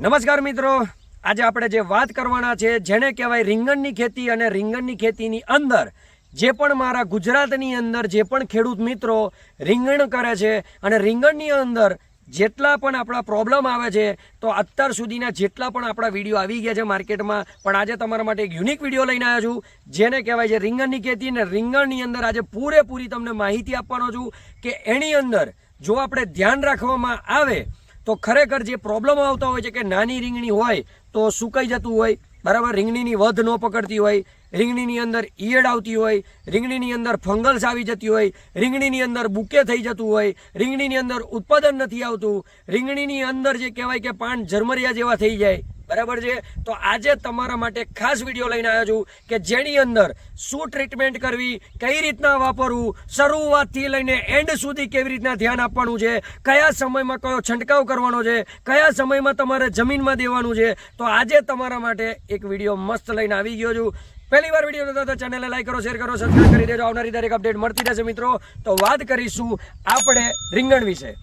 નમસ્કાર મિત્રો. આજે આપણે જે વાત કરવાના છે, જેને કહેવાય રીંગણની ખેતી અને રીંગણની ખેતીની અંદર જે પણ મારા ગુજરાતની અંદર જે પણ ખેડૂત મિત્રો રીંગણ કરે છે અને રીંગણની અંદર જેટલા પણ આપણા પ્રોબ્લેમ આવે છે, તો અત્યાર સુધીના જેટલા પણ આપણા વીડિયો આવી ગયા છે માર્કેટમાં, પણ આજે તમારા માટે એક યુનિક વીડિયો લઈને આવ્યો છું, જેને કહેવાય છે રીંગણની ખેતી અને રીંગણની અંદર આજે પૂરેપૂરી તમને માહિતી આપવાનો છું કે એની અંદર જો આપણે ધ્યાન રાખવામાં આવે તો ખરેખર જે પ્રોબ્લેમ આવતા હોય છે કે નાની રીંગણી હોય તો સુકાઈ જતું હોય, બરાબર? રીંગણીની વધ ન પકડતી હોય, રીંગણીની અંદર ઈયળ આવતી હોય, રીંગણીની અંદર ફંગલ્સ આવી જતી હોય, રીંગણીની અંદર બુકે થઈ જતું હોય, રીંગણીની અંદર ઉત્પાદન નથી આવતું, રીંગણીની અંદર જે કહેવાય કે પાન ઝરમરિયા જેવા થઈ જાય બરાબર છે? તો આજે તમારા માટે ખાસ વીડિયો લઈને આવ્યો છું કે જેની અંદર શું ટ્રીટમેન્ટ કરવી, કઈ રીતના વાપરવું, શરૂઆતથી લઈને એન્ડ સુધી કેવી રીતના ધ્યાન આપવાનું છે, કયા સમયમાં કયો છંટકાવ કરવાનો છે, કયા સમયમાં તમારે જમીનમાં દેવાનું છે, તો આજે તમારા માટે એક વીડિયો મસ્ત લઈને આવી ગયો છું. પહેલી વાર વીડિયો જોતા તો ચેનલને લાઈક કરો શેર કરો સબસ્ક્રાઈબ કરી દેજો. આવનારી દરેક અપડેટ મળતી રહેશે મિત્રો. તો વાત કરીશું આપણે રીંગણ વિશે.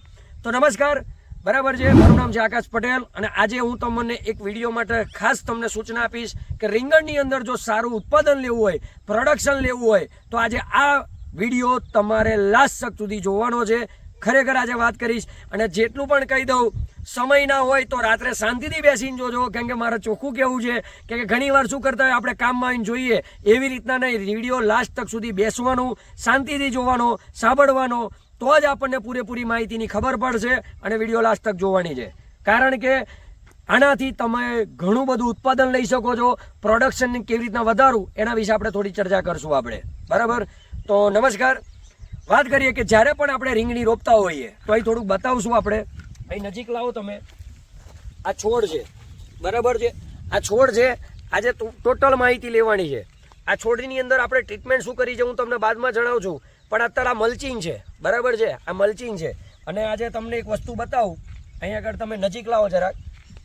તો નમસ્કાર. બરાબર છે? મારું નામ છે આકાશ પટેલ અને આજે હું તમને એક વીડિયો માટે ખાસ તમને સૂચના આપીશ કે રીંગણની અંદર જો સારું ઉત્પાદન લેવું હોય પ્રોડક્શન લેવું હોય, તો આજે આ વીડિયો તમારે લાસ્ટ તક સુધી જોવાનો છે. ખરેખર આજે વાત કરીશ અને જેટલું પણ કહી દઉં, સમય ના હોય તો રાત્રે શાંતિથી બેસીને જોજો. કેમ કે મારે ચોખ્ખું કહેવું છે કે ઘણી વાર શું કરતા હોય, આપણે કામમાં આવીને જોઈએ, એવી રીતના નહીં. વીડિયો લાસ્ટ તક સુધી બેસવાનું, શાંતિથી જોવાનો, સાંભળવાનો તો જ આપણને પૂરેપૂરી માહિતીની ખબર પડશે અને વીડિયો લાસ્ટ તક જોવાની છે. કારણ કે આનાથી તમે ઘણું બધું ઉત્પાદન લઈ શકો છો પ્રોડક્શન કેવી રીતના વધારવું, એના વિશે આપણે થોડી ચર્ચા કરશું આપણે. બરાબર? તો નમસ્કાર. વાત કરીએ કે જ્યારે પણ આપણે રીંગણી રોપતા હોઈએ તો અહીં થોડુંક બતાવશું આપણે. અહીં નજીક લાવો તમે. આ છોડ છે. બરાબર છે? આ છોડ છે. આજે ટોટલ માહિતી લેવાની છે. આ છોડની અંદર આપણે ટ્રીટમેન્ટ શું કરી છે હું તમને બાદમાં જણાવું છું. પણ અત્યારે આ મલ્ચિંગ છે. બરાબર છે? આ મલ્ચિંગ છે. અને આજે તમને એક વસ્તુ બતાવું. અહીંયા આગળ તમે નજીક લાવો જરાક.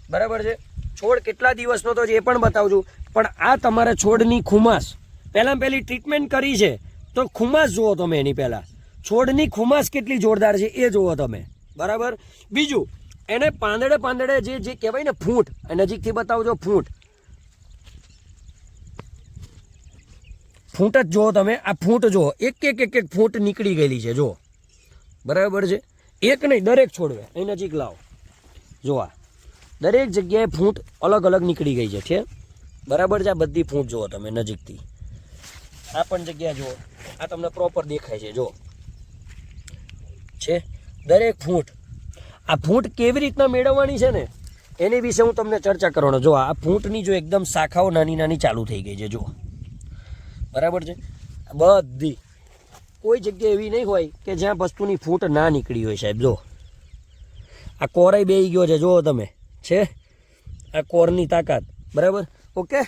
બરાબર છે? છોડ કેટલા દિવસનો તો એ પણ બતાવજો. પણ આ તમારે છોડની ખુમાસ. પહેલાં પહેલી ટ્રીટમેન્ટ કરી છે. તો ખુમાસ જુઓ તમે એની પહેલાં. છોડની ખુમાસ કેટલી જોરદાર છે એ જુઓ તમે. બરાબર? બીજું, એને પાંદડે પાંદડે જે જે કહેવાય ને ફૂંટ નજીકથી બતાવજો ફૂંટ. ફૂંટ જ જુઓ તમે, આ ફૂંટ જુઓ. એક એક એક એક ફૂંટ નીકળી ગયેલી છે, જુઓ. બરાબર છે? એક નહીં, દરેક છોડવે. અહીં નજીક લાવો. જો આ. દરેક જગ્યાએ ફૂંટ અલગ અલગ નીકળી ગઈ છે છે? બરાબર છે? આ બધી ફૂંટ જુઓ તમે નજીકથી. આ પણ જગ્યા જુઓ. આ તમને પ્રોપર દેખાય છે જો છે? દરેક ફૂંટ. આ ફૂંટ કેવી રીતના મેળવવાની છે ને? એની વિશે હું તમને ચર્ચા કરવાનો. જો આ ફૂંટની જો એકદમ શાખાઓ નાની નાની ચાલુ થઈ ગઈ છે જો બરાબર છે? બધી. કોઈ જગ્યા એવી નહીં હોય કે જ્યાં વસ્તુની ફૂટ ના નીકળી હોય સાહેબ, જો. આ કોરાઈ બેહી ગયો છે જુઓ તમે. છે? આ કોરની તાકાત. બરાબર? ઓકે?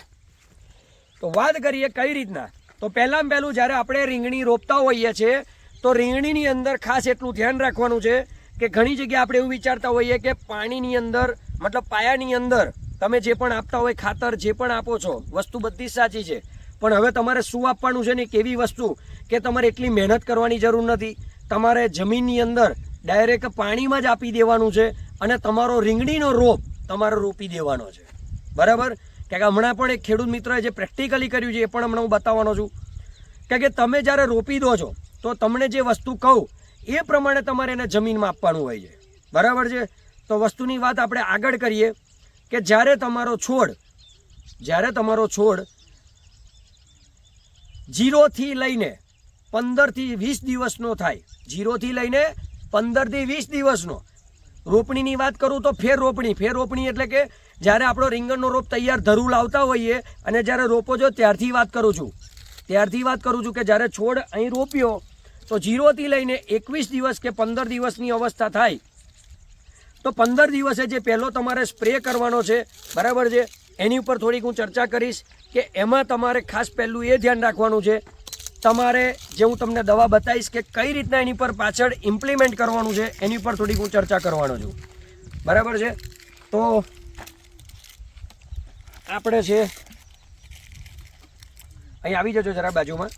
તો વાત કરીએ કઈ રીતના? તો પહેલાં પહેલું જ્યારે આપણે રીંગણી રોપતા હોઈએ છીએ, તો રીંગણીની અંદર ખાસ એટલું ધ્યાન રાખવાનું છે કે ઘણી જગ્યાએ આપણે એવું વિચારતા હોઈએ કે પાણીની અંદર, મતલબ પાયાની અંદર તમે જે પણ આપતા હોય ખાતર, જે પણ આપો છો, વસ્તુ બધી જ સાચી છે. પણ હવે તમારે શું આપવાનું છે ને કેવી વસ્તુ કે તમારે એટલી મહેનત કરવાની જરૂર નથી. તમારે જમીનની અંદર ડાયરેક્ટ પાણીમાં જ આપી દેવાનું છે અને તમારો રીંગણીનો રોપ તમારે રોપી દેવાનો છે. બરાબર? કે હમણાં પણ એક ખેડૂત મિત્રએ જે પ્રેક્ટિકલી કર્યું છે એ પણ હમણાં હું બતાવવાનો છું. કારણ કે તમે જ્યારે રોપી દો છો, તો તમને જે વસ્તુ કહું, એ પ્રમાણે તમારે એને જમીનમાં આપવાનું હોય છે. બરાબર છે? તો વસ્તુની વાત આપણે આગળ કરીએ કે જ્યારે તમારો છોડ, જ્યારે તમારો છોડ જીરોથી લઈને પંદરથી વીસ દિવસનો થાય. જીરોથી લઈને પંદરથી વીસ દિવસનો. રોપણીની વાત કરું તો ફેર રોપણી. ફેર રોપણી એટલે કે જ્યારે આપણો રીંગણનો રોપ તૈયાર ધરું લાવતા હોઈએ અને જ્યારે રોપો છો ત્યારથી વાત કરું છું. ત્યારથી વાત કરું છું કે જ્યારે છોડ અહીં રોપ્યો તો જીરોથી લઈને એકવીસ દિવસ કે પંદર દિવસની અવસ્થા થાય. તો પંદર દિવસે જે પહેલો તમારે સ્પ્રે કરવાનો છે, બરાબર છે? એની ઉપર થોડીક હું ચર્ચા કરીશ કે એમાં તમારે ખાસ પહેલું એ ધ્યાન રાખવાનું છે, તમારે જે હું તમને દવા બતાવીશ કે કઈ રીતના એની પર પાછળ ઇમ્પ્લિમેન્ટ કરવાનું છે, એની પર થોડીક હું ચર્ચા કરવાનો છું. બરાબર છે? તો આપણે છે, અહીં આવી જજો જરા બાજુમાં.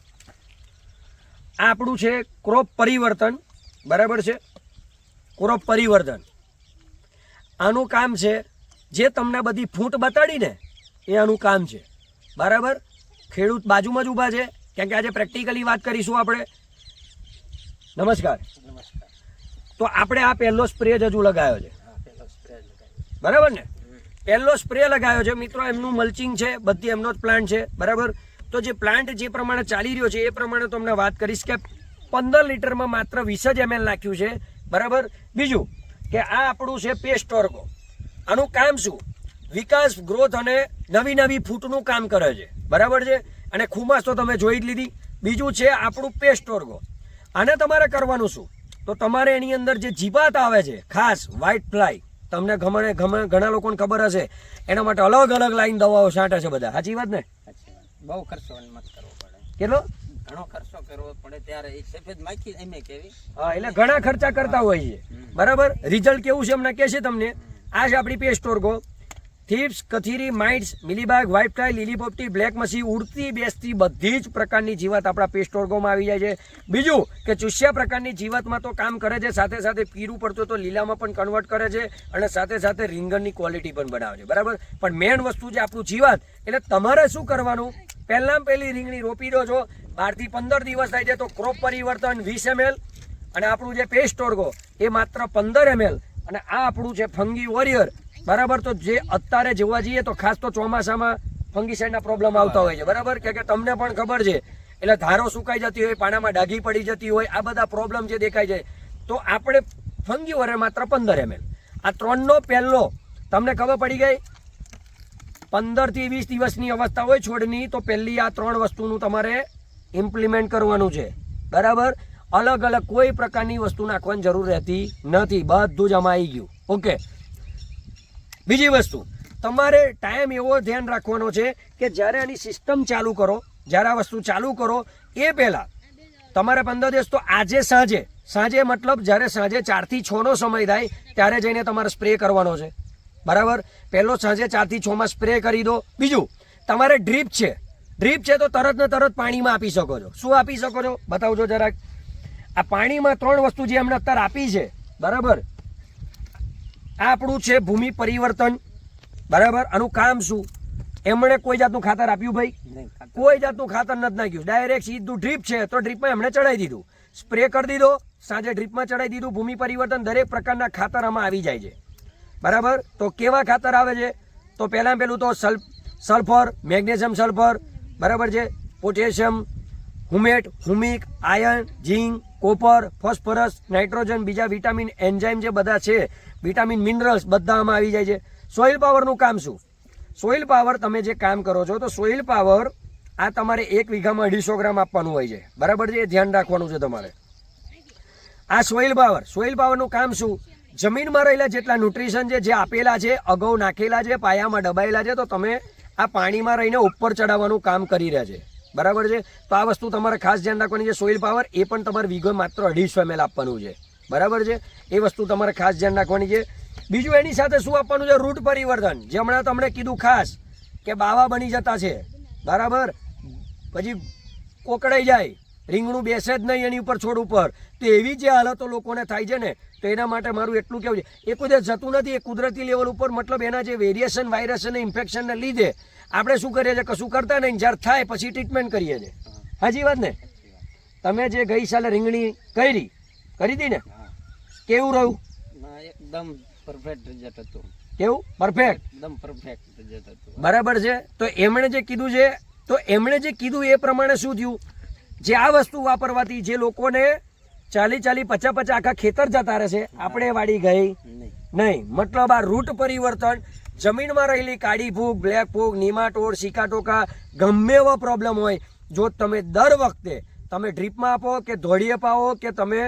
આ આપણું છે ક્રોપ પરિવર્તન, બરાબર છે? ક્રોપ પરિવર્તન. આનું કામ છે જે તમને બધી ફૂટ બતાડીને એ આનું કામ છે. બરાબર? ખેડૂત બાજુમાં જ ઊભા છે. કેમ કે આજે પ્રેક્ટિકલી વાત કરીશું આપણે. નમસ્કાર. તો આપણે આ પહેલો સ્પ્રે જ હજુ લગાવ્યો છે. બરાબર ને? પહેલો સ્પ્રે લગાવ્યો છે. મિત્રો એમનું મલ્ચિંગ છે. બધી એમનો જ પ્લાન્ટ છે. બરાબર? તો જે પ્લાન્ટ જે પ્રમાણે ચાલી રહ્યો છે એ પ્રમાણે તમને વાત કરીશ કે પંદર લીટરમાં માત્ર વીસ જ એમએલ નાખ્યું છે. બરાબર? બીજું કે આ આપણું છે પેસ્ટ ઓર્ગો આનું કામ શું? વિકાસ ગ્રોથ અને નવી નવી ફૂટનું કામ કરે છે. બરાબર છે? અને ખુમાસ તો તમે જોઈ જ લીધી. બીજું છે આપણું પેસ્ટ ઓર્ગો આને તમારે કરવાનું શું? તો તમારે એની અંદર જે જીવાત આવે છે ખાસ વ્હાઇટ ફ્લાય તમને ગમે ગમે ઘણા લોકોને ખબર હશે એના માટે અલગ અલગ લાઈન દવાઓ છાંટે છે બધા. સાચી વાત ને? બહુ ખર્ચો મત કરવો પડે. કેટલો? ઘણો ખર્ચો કરવો પડે ત્યારે એ સફેદ માખી એમે કેવી? હા એટલે ઘણા ખર્ચા કરતા હોય છે બરાબર? રિઝલ્ટ કેવું છે એમને કહે છે તમને? આ છે આપણી પેસ્ટ ઓર્ગો થીપ્સ કથીરી માઇટ્સ મિલીબાગ વ્હાઇટ ફ્લાય લીલી પોપટી બ્લેક મસી ઉડતી, બેસતી બધી જ પ્રકારની જીવાત આપણા પેસ્ટ ઓર્ગોમાં આવી જાય છે. બીજું કે ચૂસ્યા પ્રકારની જીવાતમાં તો કામ કરે છે, સાથે સાથે પીરું પડતું તો લીલામાં પણ કન્વર્ટ કરે છે અને સાથે સાથે રીંગણની ક્વોલિટી પણ બનાવે છે. બરાબર? પણ મેઇન વસ્તુ છે આપણું જીવાત, એટલે તમારે શું કરવાનું? પહેલાં પહેલી રીંગણી રોપી દો છો. બારથી પંદર દિવસ થાય છે તો ક્રોપ પરિવર્તન વીસ એમએલ અને આપણું જે પેસ્ટ ઓર્ગો એ માત્ર પંદર એમએલ અને આ આપણું છે ફંગી વોરિયર બરાબર? તો જે અત્યારે જોવા જઈએ તો ખાસ તો ચોમાસામાં ફંગીસાઇડના પ્રોબ્લેમ આવતા હોય છે. બરાબર? કે કે તમને પણ ખબર છે. એટલે ધારો સુકાઈ જતી હોય પાણામાં ડાઘી પડી જતી હોય, આ બધા પ્રોબ્લેમ જે દેખાય છે. તો આપણે ફંગી વોરિયર માત્ર પંદર એમએલ આ ત્રણનો પહેલો, તમને ખબર પડી ગઈ? પંદરથી વીસ દિવસની અવસ્થા હોય છોડની, તો પહેલી આ ત્રણ વસ્તુનું તમારે ઇમ્પ્લિમેન્ટ કરવાનું છે. બરાબર? અલગ અલગ કોઈ પ્રકારની વસ્તુ નાખવાની જરૂર રહેતી નથી. બધું જ આમાં આવી ગયું. ઓકે. બીજી વસ્તુ. તમારે ટાઈમ એવો ધ્યાન રાખવાનો છે કે જ્યારે આની સિસ્ટમ ચાલુ કરો, જ્યારે આ વસ્તુ ચાલુ કરો, એ પહેલાં તમારે પંદર દિવસ તો આજે સાંજે સાંજે મતલબ જ્યારે સાંજે ચારથી છનો સમય થાય, ત્યારે જઈને તમારે સ્પ્રે કરવાનો છે. બરાબર? પહેલો સાંજે ચારથી છમાં સ્પ્રે કરી દો. બીજું, તમારે ડ્રીપ છે. ડ્રીપ છે તો તરત ને તરત પાણીમાં આપી શકો છો. શું આપી શકો છો? બતાવજો જરાક. આ પાણીમાં ત્રણ વસ્તુ જે એમણે અત્યારે આપી છે બરાબર? આ આપણું છે ભૂમિ પરિવર્તન બરાબર? આનું કામ શું? એમણે કોઈ જાતનું ખાતર આપ્યું ભાઈ? નહીં કોઈ જાતનું ખાતર નથી નાખ્યું. ડાયરેક્ટ સીધું ડ્રીપ છે તો ડ્રીપમાં એમણે ચડાવી દીધું. સ્પ્રે કરી દીધો સાંજે ડ્રીપમાં ચડાવી દીધું. ભૂમિ પરિવર્તન દરેક પ્રકારના ખાતર આમાં આવી જાય છે. બરાબર? તો કેવા ખાતર આવે છે? તો પહેલાં પહેલું તો સલ્ફ સલ્ફર મેગ્નેશિયમ સલ્ફર બરાબર છે? Potassium humate, humic iron zinc, copper, phosphorus, nitrogen બીજા વિટામિન, એન્ઝાઇમ જે બધા છે, વિટામિન, મિનરલ્સ બધા આમાં આવી જાય છે. સોઇલ પાવરનું કામ શું? સોઇલ પાવર તમે જે કામ કરો છો, તો સોઇલ પાવર આ તમારે એક વીઘામાં અઢીસો ગ્રામ આપવાનું હોય છે. બરાબર છે? એ ધ્યાન રાખવાનું છે તમારે. આ સોઇલ પાવર, સોઇલ પાવરનું કામ શું? જમીનમાં રહેલા જેટલા ન્યુટ્રિશન છે જે આપેલા છે, અગાઉ નાખેલા છે, પાયામાં દબાયેલા છે, તો તમે આ પાણીમાં રહીને ઉપર ચડાવવાનું કામ કરી રહ્યા છે. બરાબર છે? તો આ વસ્તુ તમારે ખાસ ધ્યાન રાખવાની છે. સોઇલ પાવર એ પણ તમારે વીઘો માત્ર અઢીસો એમએલ આપવાનું છે. બરાબર છે? એ વસ્તુ તમારે ખાસ ધ્યાન રાખવાની છે. બીજું એની સાથે શું આપવાનું છે? રૂટ પરિવર્તન. જે હમણાં તમને કીધું ખાસ કે બાવા બની જતા છે. બરાબર? પછી કોકડાઈ જાય. રીંગણું બેસે જ નહીં એની ઉપર છોડ ઉપર. તો એવી જે હાલતો લોકોને થાય છે ને, તો એના માટે મારું એટલું કેવું છે. એ દિવસ જતું નથી. એ કુદરતી લેવલ ઉપર, મતલબ એના જે વેરિએશન વાયરસ અને ઇન્ફેક્શનને લીધે આપણે શું કરીએ છીએ? કશું કરતા નહીં. જ્યારે થાય પછી ટ્રીટમેન્ટ કરીએ છીએ. હાજી વાત ને? તમે જે ગઈ સાલે રીંગણી કરી કરી હતી ને? કેવું રહ્યું? એકદમ પરફેક્ટ રિઝલ્ટ હતું. કેવું? પરફેક્ટ એકદમ પરફેક્ટ રિઝલ્ટ હતું. બરાબર છે. તો એમણે જે કીધું છે તો એમણે જે કીધું એ પ્રમાણે શું થયું? જે આ વસ્તુ વાપરવાથી જે લોકોને ચાલી ચાલી પચા પચાસ આખા ખેતર જતા રહેશે આપણે વાડી ગઈ નહીં. મતલબ આ રૂટ પરિવર્તન જમીનમાં રહેલી કાળી ફૂગ બ્લેક ફૂગ નીમાટોડ સિકાટોકા ગમે એવો પ્રોબ્લેમ હોય, જો તમે દર વખતે તમે ડ્રીપમાં આપો કે ધોળીએ પાવો કે તમે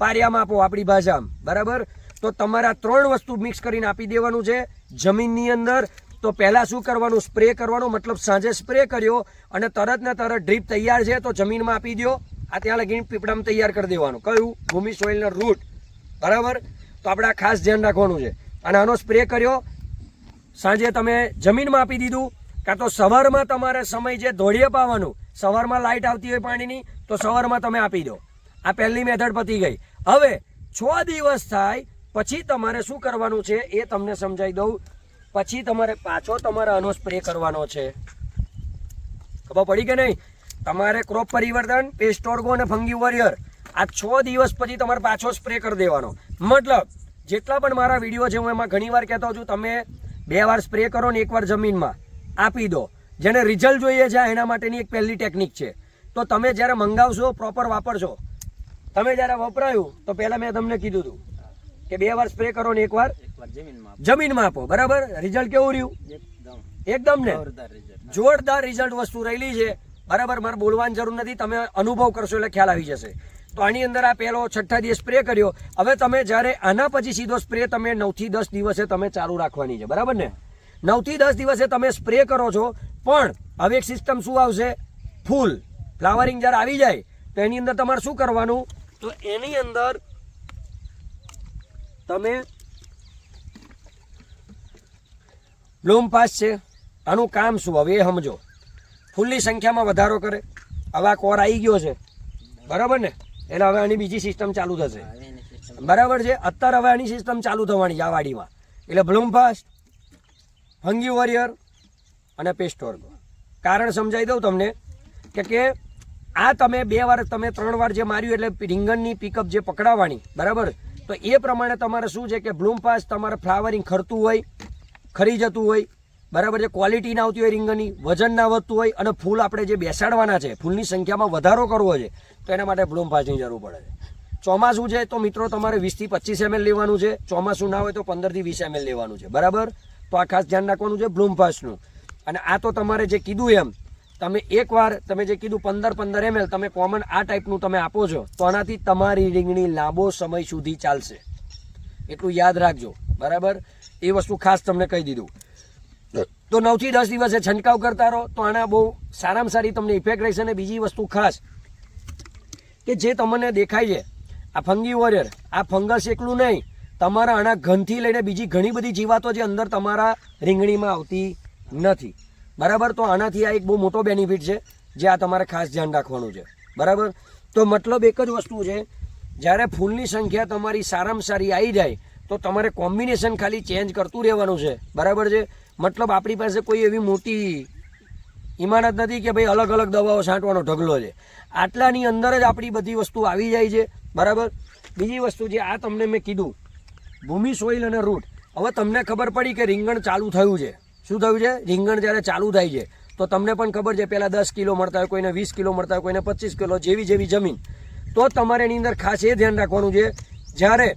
પારિયામાં આપો આપણી ભાષામાં, બરાબર? તો તમારા ત્રણ વસ્તુ મિક્સ કરીને આપી દેવાનું છે જમીનની અંદર. તો પહેલાં શું કરવાનું? સ્પ્રે કરવાનો, મતલબ સાંજે સ્પ્રે કર્યો અને તરત ને તરત ડ્રીપ તૈયાર છે તો જમીનમાં આપી દો આ ત્યાં લગીને પીપળામાં તૈયાર કરી દેવાનું. કયું? ભૂમિ સોઇલનો રૂટ બરાબર? તો આપણે ખાસ ધ્યાન રાખવાનું છે. અને આનો સ્પ્રે કર્યો સાંજે તમે જમીનમાં આપી દીધું, કાં તો સવારમાં તમારે સમય જે ધોળીએ પાવાનું, સવારમાં લાઇટ આવતી હોય પાણીની, તો સવારમાં તમે આપી દો. આ પહેલી મેથડ પતી ગઈ. હવે છ દિવસ થાય, પછી તમારે શું કરવાનું છે એ તમને સમજાવી દઉં. પછી તમારે પાછો તમારે આનો સ્પ્રે કરવાનો છે. ખબર પડી કે નહીં? તમારે ક્રોપ પરિવર્તન પેસ્ટોર્ગો અને ફંગી વોરિયર, આ છ દિવસ પછી તમારે પાછો સ્પ્રે કરી દેવાનો. મતલબ, જેટલા પણ મારા વીડિયો છે, હું એમાં ઘણીવાર કહેતો છું, તમે બે વાર સ્પ્રે કરો ને એકવાર જમીનમાં. આપી દો. જેને રિઝલ્ટ જોઈએ છે એના માટેની એક પહેલી ટેકનિક છે. તો તમે જ્યારે મંગાવશો પ્રોપર વાપરશો. તમે જ્યારે વપરાયું તો પહેલાં મેં તમને કીધું હતું કે બે વાર સ્પ્રે કરો ને એકવાર જમીનમાં આપો. બરાબર? રિઝલ્ટ કેવું રહ્યું? એકદમ. ને? જોરદાર રિઝલ્ટ વસ્તુ રહેલી છે. બરાબર? મારે બોલવાની જરૂર નથી. તમે અનુભવ કરશો એટલે ખ્યાલ આવી જશે. તો આની અંદર આ પહેલો છઠ્ઠા દિવસ સ્પ્રે કર્યો. હવે તમે જ્યારે આના પછી સીધો સ્પ્રે તમે નવથી દસ દિવસે તમે ચાલુ રાખવાની છે, બરાબર ને? નવથી દસ દિવસે તમે સ્પ્રે કરો છો, પણ હવે એક સિસ્ટમ શું આવશે? ફૂલ. ફ્લાવરિંગ જ્યારે આવી જાય, તો એની અંદર તમારે શું કરવાનું? તો એની અંદર તમે બ્લૂમ પાસ છે. આનું કામ શું? હવે એ સમજો. ફૂલની સંખ્યામાં વધારો કરે. હવે આ કોર આવી ગયો છે. બરાબર ને? એટલે હવે આની બીજી સિસ્ટમ ચાલુ થશે. બરાબર છે? અત્યારે હવે આની સિસ્ટમ ચાલુ થવાની આ વાડીમાં. એટલે બ્લૂમફાસ્ટ હંગી વોરિયર અને પેસ્ટોર્ગ કારણ સમજાવી દઉં તમને કે કે આ તમે બે વાર તમે ત્રણ વાર જે માર્યું એટલે રીંગણની પિકઅપ જે પકડાવવાની બરાબર? તો એ પ્રમાણે તમારે શું છે કે બ્લૂમફાસ્ટ તમારે ફ્લાવરિંગ ખરતું હોય ખરી જતું હોય બરાબર છે? ક્વોલિટી ના આવતી હોય, રીંગણની, વજન ના વધતું હોય અને ફૂલ આપણે જે બેસાડવાના છે, ફૂલની સંખ્યામાં વધારો કરવો છે, તો એના માટે બ્લૂમ પાસની જરૂર પડે છે. ચોમાસું છે તો મિત્રો તમારે વીસથી પચીસ એમએલ લેવાનું છે. ચોમાસું ના હોય તો પંદરથી વીસ એમએલ લેવાનું છે. બરાબર? તો આ ખાસ ધ્યાન રાખવાનું છે બ્લૂમ પાસનું અને આ તો તમારે જે કીધું એમ, તમે એકવાર તમે જે કીધું પંદર પંદર એમએલ તમે કોમન આ ટાઈપનું તમે આપો છો, તો આનાથી તમારી રીંગણી લાંબો સમય સુધી ચાલશે. એટલું યાદ રાખજો. બરાબર? એ વસ્તુ ખાસ તમને કહી દીધું. તો નવથી દસ દિવસે છંટકાવ કરતા રહો, તો આના બહુ સારામાં સારી તમને ઇફેક્ટ રહેશે અને બીજી વસ્તુ ખાસ કે જે તમને દેખાય છે, આ ફંગી વોરિયર આ ફંગસ એકલું નહીં, તમારા આના ઘનથી લઈને બીજી ઘણી બધી જીવાતો જે અંદર તમારા રીંગણીમાં આવતી નથી. બરાબર? તો આનાથી આ એક બહુ મોટો બેનિફિટ છે, જે આ તમારે ખાસ ધ્યાન રાખવાનું છે. બરાબર? તો મતલબ એક જ વસ્તુ છે, જ્યારે ફૂલની સંખ્યા તમારી સારામાં સારી આવી જાય, તો તમારે કોમ્બિનેશન ખાલી ચેન્જ કરતું રહેવાનું છે. બરાબર છે? મતલબ આપણી પાસે કોઈ એવી મોટી ઇમારત નથી કે ભાઈ અલગ અલગ દવાઓ છાંટવાનો ઢગલો છે. આટલાની અંદર જ આપણી બધી વસ્તુ આવી જાય છે. બરાબર? બીજી વસ્તુ જે આ તમને મેં કીધું, ભૂમિ સોઇલ અને રૂટ. હવે તમને ખબર પડી કે રીંગણ ચાલુ થયું છે. શું થયું છે? રીંગણ જ્યારે ચાલુ થાય છે, તો તમને પણ ખબર છે પહેલાં દસ કિલો મળતા હોય, કોઈને વીસ કિલો મળતા હોય, કોઈને પચીસ કિલો, જેવી જેવી જમીન. તો તમારે એની અંદર ખાસ એ ધ્યાન રાખવાનું છે, જ્યારે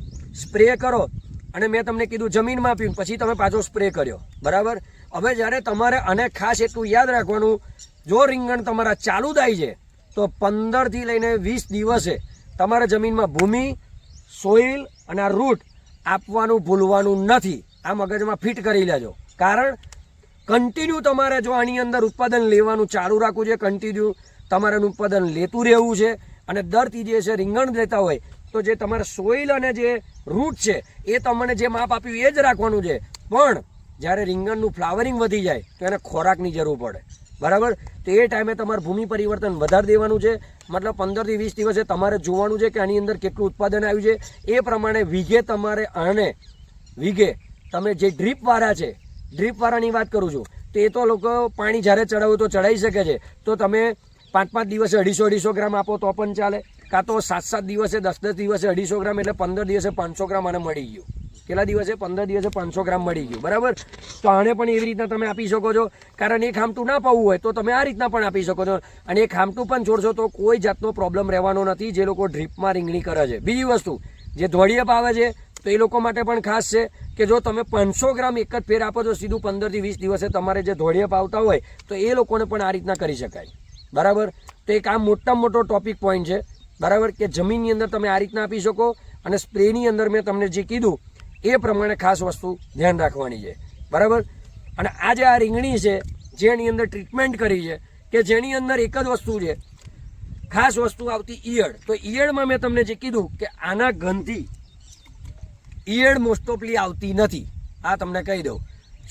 સ્પ્રે કરો અને મેં તમને કીધું જમીનમાં આપ્યું પછી તમે પાછો સ્પ્રે કર્યો. બરાબર? હવે જ્યારે તમારે આને ખાસ એટલું યાદ રાખવાનું, જો રીંગણ તમારા ચાલુ થાય છે, તો પંદરથી લઈને વીસ દિવસે તમારે જમીનમાં ભૂમિ સોઇલ અને આ રૂટ આપવાનું ભૂલવાનું નથી. આ મગજમાં ફિટ કરી લેજો. કારણ કન્ટિન્યુ તમારે જો આની અંદર ઉત્પાદન લેવાનું ચાલુ રાખવું છે કન્ટિન્યુ તમારે ઉત્પાદન લેતું રહેવું છે, અને દર ત્રીજે છે, રીંગણ લેતા હોય તો જે તમારે સોઇલ અને જે રૂટ છે, એ તમને જે માપ આપ્યું એ જ રાખવાનું છે. પણ જ્યારે રીંગણનું ફ્લાવરિંગ વધી જાય, તો એને ખોરાકની જરૂર પડે. બરાબર? તો એ ટાઈમે તમારે ભૂમિ પરિવર્તન વધારે દેવાનું છે. મતલબ પંદરથી વીસ દિવસે તમારે જોવાનું છે કે આની અંદર કેટલું ઉત્પાદન આવ્યું છે. એ પ્રમાણે વીઘે તમારે આને વીઘે તમે જે ડ્રીપવાળા છે ડ્રીપવાળાની વાત કરું છું, તો તો લોકો પાણી જ્યારે ચડાવવું તો ચડાવી શકે છે. તો તમે પાંચ પાંચ દિવસે અઢીસો અઢીસો ગ્રામ આપો તો પણ ચાલે. કાં તો સાત સાત દિવસે દસ દસ દિવસે અઢીસો ગ્રામ એટલે પંદર દિવસે પાંચસો ગ્રામ આને મળી ગયું. કેટલા દિવસે? પંદર દિવસે પાંચસો ગ્રામ મળી ગયું. બરાબર? તો આને પણ એવી રીતના તમે આપી શકો છો. કારણ એ ખામટું ના પાવું હોય તો તમે આ રીતના પણ આપી શકો છો. અને એ ખામટું પણ છોડશો તો કોઈ જાતનો પ્રોબ્લેમ રહેવાનો નથી. જે લોકો ડ્રીપમાં રીંગણી કરે છે. બીજી વસ્તુ, જે ધોળિયપ આવે છે, તો એ લોકો માટે પણ ખાસ છે કે જો તમે પાંચસો ગ્રામ એક જ ફેર આપો છો, સીધું પંદરથી વીસ દિવસે તમારે જે ધોળિયપ આવતા હોય, તો એ લોકોને પણ આ રીતના કરી શકાય. બરાબર? તો એક આ મોટામાં મોટો ટોપિક પોઈન્ટ છે. બરાબર? કે જમીનની અંદર તમે આ રીતના આપી શકો અને સ્પ્રેની અંદર મેં તમને જે કીધું, એ પ્રમાણે ખાસ વસ્તુ ધ્યાન રાખવાની છે. બરાબર? અને આ જે આ રીંગણી છે, જેની અંદર ટ્રીટમેન્ટ કરી છે, કે જેની અંદર એક જ વસ્તુ છે, ખાસ વસ્તુ આવતી ઈયળ. તો ઈયળમાં મેં તમને જે કીધું કે આના ગંધથી ઈયળ મોસ્ટ ઓફલી આવતી નથી. આ તમને કહી દઉં.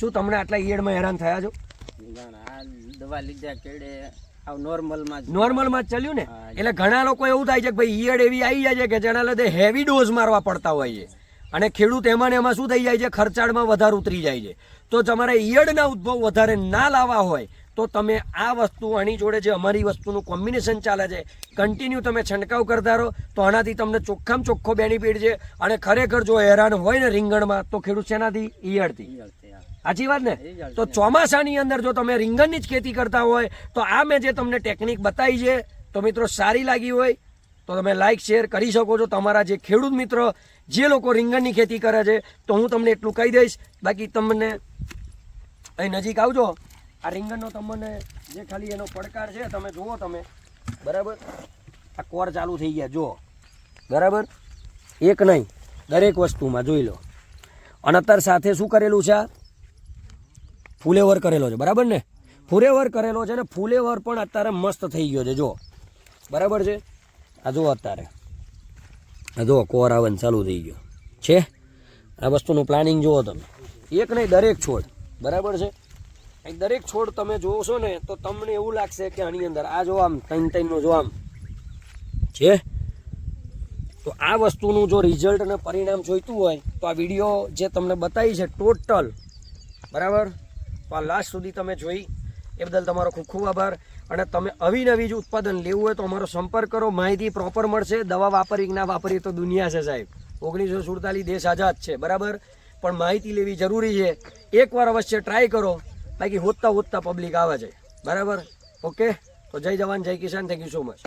શું તમને આટલા ઈયળમાં હેરાન થયા છો? દવા લીધા કેડે? નોર્મલમાં નોર્મલમાં જ ને? એટલે ઘણા લોકો એવું થાય છે કે ભાઈ ઈયળ એવી આવી જાય છે કે જેના લીધે હેવી ડોઝ મારવા પડતા હોય છે. અને ખેડૂત એમાં ને એમાં શું થઈ જાય છે? ખર્ચાળમાં વધારે ઉતરી જાય છે. તો તમારે ઈયળના ઉદ્ભવ વધારે ના લાવવા હોય તો તમે આ વસ્તુ આની જોડે જે અમારી વસ્તુનું કોમ્બિનેશન ચાલે છે કન્ટિન્યુ તમે છંટકાવ કરતા રહો તો આનાથી તમને ચોખ્ખામાં ચોખ્ખો બેનિફિટ છે. અને ખરેખર જો હેરાન હોય ને રીંગણમાં તો ખેડૂત શેનાથી? ઈયળથી. સાચી વાત ને? તો ચોમાસાની અંદર જો તમે રીંગણની જ ખેતી કરતા હોય તો આ મેં જે તમને ટેકનિક બતાવી છે તો મિત્રો સારી લાગી હોય તો તમે લાઈક શેર કરી શકો છો. તમારા જે ખેડૂત મિત્રો જે લોકો રીંગણની ખેતી કરે છે તો હું તમને એટલું કહી દઈશ. બાકી તમને અહીં નજીક આવજો. આ રીંગણનો તમને જે ખાલી એનો પડકાર છે, તમે જુઓ તમે. બરાબર? આ કોર ચાલુ થઈ ગયા, જુઓ. બરાબર? એક નહીં, દરેક વસ્તુમાં, જોઈ લો. અને અત્યારે સાથે શું કરેલું છે આ? ફુલેવર કરેલો છે, બરાબર ને? ફૂલેવર કરેલો છે ને ફૂલેવર પણ અત્યારે મસ્ત થઈ ગયો છે જો બરાબર છે? આ જુઓ અત્યારે. આ જુઓ, કોર આવન ચાલુ થઈ ગયો. છે? આ વસ્તુનું પ્લાનિંગ જુઓ તમે. એક નહીં, દરેક છોડ. બરાબર છે? દરેક છોડ તમે જોશો ને, તો તમને એવું લાગશે કે આની અંદર આ જો આમ ત્રણ ત્રણનો જો આમ, છે? તો આ વસ્તુનું જો રિઝલ્ટ અને પરિણામ જોઈતું હોય, તો આ વીડિયો જે તમને બતાવી છે ટોટલ બરાબર? તો આ લાસ્ટ સુધી તમે જોઈ. એ બદલ તમારો ખૂબ ખૂબ આભાર. અને તમે આવી નવી જ ઉત્પાદન લેવું હોય તો અમારો સંપર્ક કરો. માહિતી પ્રોપર મળશે. દવા વાપરી ના વાપરી તો દુનિયા છે સાહેબ. ઓગણીસો સુડતાલીસ દેશ આઝાદ છે, બરાબર? પણ માહિતી લેવી જરૂરી છે. એકવાર અવશ્ય ટ્રાય કરો. બાકી હોતતા હોતતા પબ્લિક આવે છે. બરાબર? ઓકે તો જય જવાન, જય કિસાન. Thank you so much